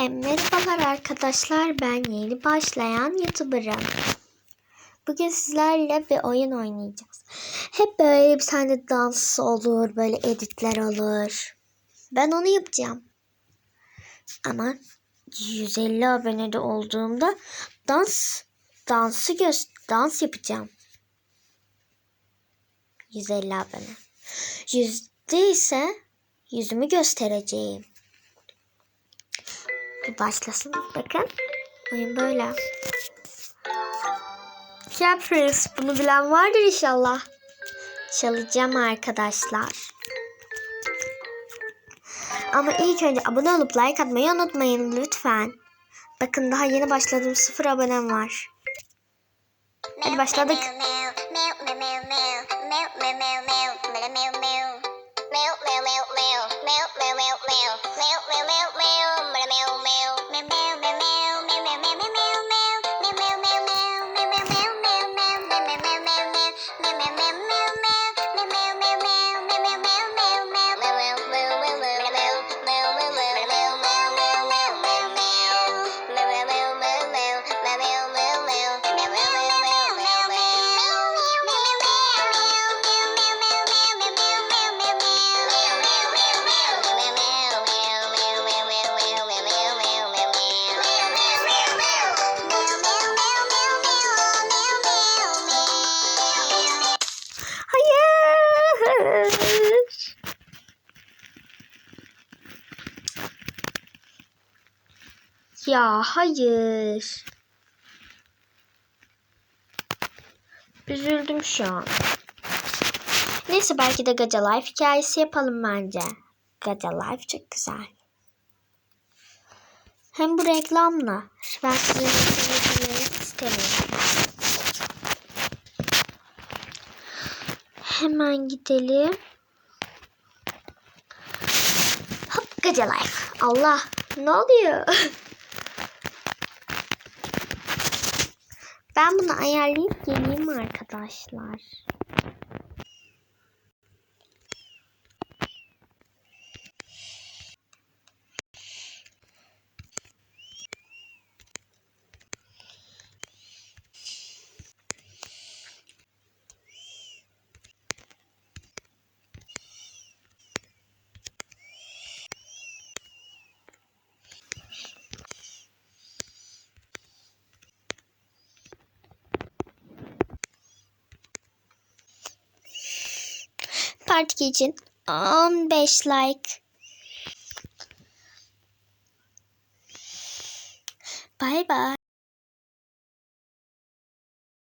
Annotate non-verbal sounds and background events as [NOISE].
E, merhabalar arkadaşlar ben yeni başlayan YouTuber'ım. Bugün sizlerle bir oyun oynayacağız. Hep böyle bir tane dans olur, böyle editler olur. Ben onu yapacağım. Ama 150 abonede olduğumda dans dansı göz dans yapacağım. 150 abone. Yüzde ise yüzümü göstereceğim. Bir başlasın. Bakın. Oyun böyle. Caprice. Bunu bilen vardır inşallah. Çalacağım arkadaşlar. Ama ilk önce abone olup like atmayı unutmayın lütfen. Bakın daha yeni başladım. Sıfır abonem var. Hadi başladık. Ya hayır. Üzüldüm şu an. Neyse belki de Gaca Life hikayesi yapalım bence. Gaca Life çok güzel. Hem bu reklamla. Ben sizin istemiyorum. Hemen gidelim. Hop Gaca Life. Allah ne oluyor? [LAUGHS] Ben bunu ayarlayıp geleyim arkadaşlar. Part 2 için 15 like. Bye bye.